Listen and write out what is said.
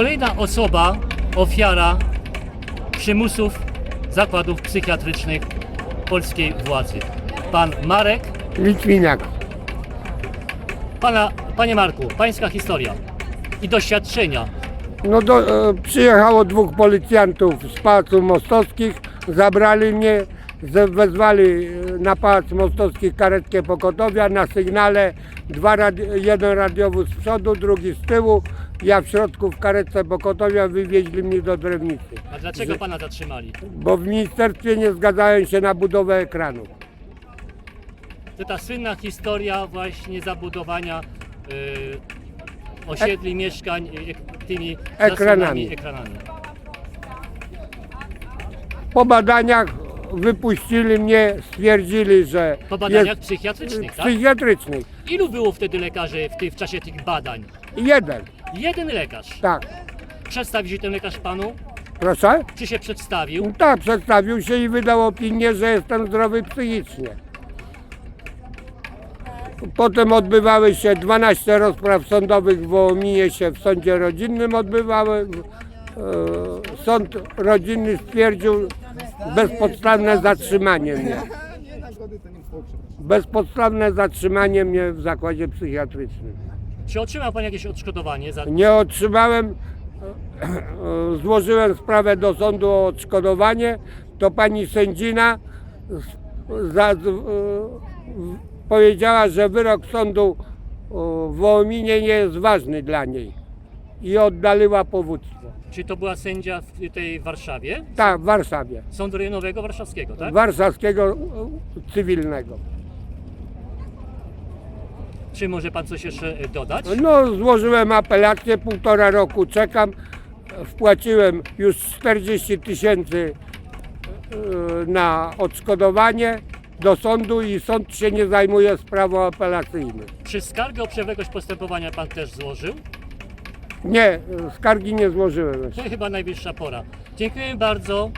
Kolejna osoba, ofiara przymusów zakładów psychiatrycznych polskiej władzy. Pan Marek. Litwiniak. Pana, panie Marku, pańska historia i doświadczenia. No do, e, przyjechało dwóch policjantów z Pałacu Mostowskich, zabrali mnie, wezwali e, na Pałac Mostowski karetkę pokotowia, na sygnale dwa jeden radiowóz z przodu, drugi z tyłu, ja w środku w karetce pokotowia wywieźli mnie do Drewnicy, A dlaczego pana zatrzymali? bo w ministerstwie nie zgadzają się na budowę ekranu. To ta słynna historia właśnie zabudowania y, osiedli, mieszkań y, ek- tymi Ekranami. zasłonami, ekranami. Po badaniach wypuścili mnie, stwierdzili, że Po badaniach jest psychiatrycznych, tak? psychiatrycznych. Ilu było wtedy lekarzy w, ty, w czasie tych badań? Jeden, Jeden lekarz. tak. Przedstawił się ten lekarz panu? Proszę? Czy się przedstawił? Tak, przedstawił się i wydał opinię, że jestem zdrowy psychicznie. Potem odbywały się 12 rozpraw sądowych w Wołominie się w sądzie rodzinnym odbywały. E, Sąd rodzinny stwierdził bezpodstawne zatrzymanie mnie. Bezpodstawne zatrzymanie mnie w zakładzie psychiatrycznym. Czy otrzymał pan jakieś odszkodowanie za... Nie otrzymałem, złożyłem sprawę do sądu o odszkodowanie, to pani sędzina z- za, z- e, powiedziała, że wyrok sądu e, w Wołominie nie jest ważny dla niej i oddaliła powództwo. Czy to była sędzia w tej Warszawie? Tak, w Warszawie, Sądu Rejonowego Warszawskiego, tak? warszawskiego e, cywilnego. Czy może pan coś jeszcze e, dodać? No, złożyłem apelację, półtora roku czekam. Wpłaciłem już 40 tysięcy e, na odszkodowanie do sądu i sąd się nie zajmuje sprawą apelacyjną. Czy skargę o przewlekłość postępowania pan też złożył? Nie, e, skargi nie złożyłem jeszcze. To chyba najwyższa pora. Dziękuję bardzo.